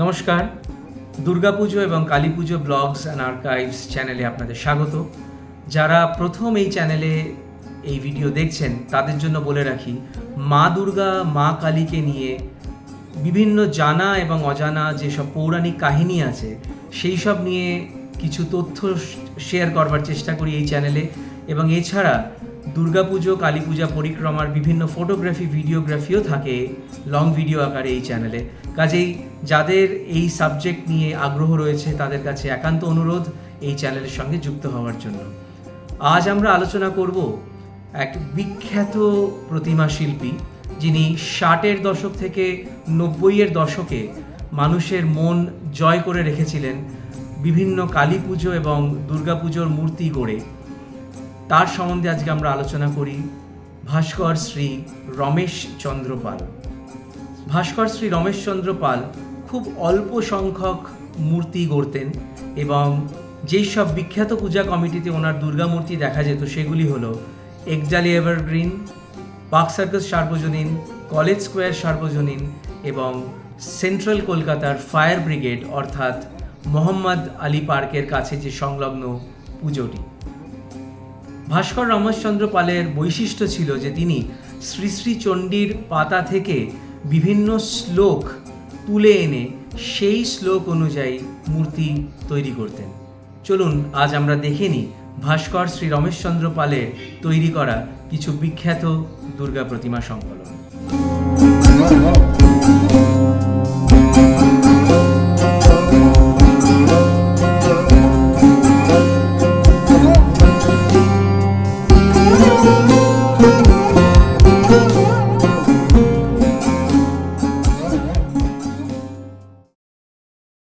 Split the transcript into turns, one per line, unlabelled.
নমস্কার। দুর্গাপুজো এবং কালী পুজো blogs and archives চ্যানেলে আপনাদের স্বাগত। যারা প্রথম এই চ্যানেলে এই ভিডিও দেখছেন, তাদের জন্য বলে রাখি, মা দুর্গা, মা কালীকে নিয়ে বিভিন্ন জানা এবং অজানা যেসব পৌরাণিক কাহিনী আছে, সেই সব নিয়ে কিছু তথ্য শেয়ার করবার চেষ্টা করি এই চ্যানেলে এবং এছাড়া দুর্গাপুজো কালী পূজা পরিক্রমার বিভিন্ন ফটোগ্রাফি ভিডিওগ্রাফিও থাকে লং ভিডিও আকারে এই চ্যানেলে কাজেই যাদের এই সাবজেক্ট নিয়ে আগ্রহ রয়েছে, তাদের কাছে একান্ত অনুরোধ এই চ্যানেলের সঙ্গে যুক্ত হওয়ার জন্য। আজ আমরা আলোচনা করব এক বিখ্যাত প্রতিমা শিল্পী, যিনি ষাটের দশক থেকে নব্বইয়ের দশকে মানুষের মন জয় করে রেখেছিলেন বিভিন্ন কালী পুজো এবং দুর্গাপুজোর মূর্তি গড়ে। তার সম্বন্ধে আজকে আমরা আলোচনা করি ভাস্কর শ্রী রমেশ চন্দ্র পাল ভাস্কর শ্রী রমেশচন্দ্র পাল খুব অল্প সংখ্যক মূর্তি গড়তেন এবং যেই সব বিখ্যাত পূজা কমিটিতে ওনার দুর্গা মূর্তি দেখা যেত সেগুলি হলো একজালি এভারগ্রিন, পার্ক সার্কাস সার্বজনীন, কলেজ স্কোয়ার সার্বজনীন এবং সেন্ট্রাল কলকাতার ফায়ার ব্রিগেড অর্থাৎ মোহাম্মদ আলী পার্কের কাছে যে সংলগ্ন পুজোটি। ভাস্কর রমেশচন্দ্র পালের বৈশিষ্ট্য ছিল যে তিনি শ্রী শ্রী চণ্ডীর পাতা থেকে বিভিন্ন শ্লোক তুলে এনে সেই শ্লোক অনুযায়ী মূর্তি তৈরি করতেন। চলুন, আজ আমরা দেখে নিই ভাস্কর শ্রী রমেশচন্দ্র পালের তৈরি করা কিছু বিখ্যাত দুর্গা প্রতিমা সংকলন।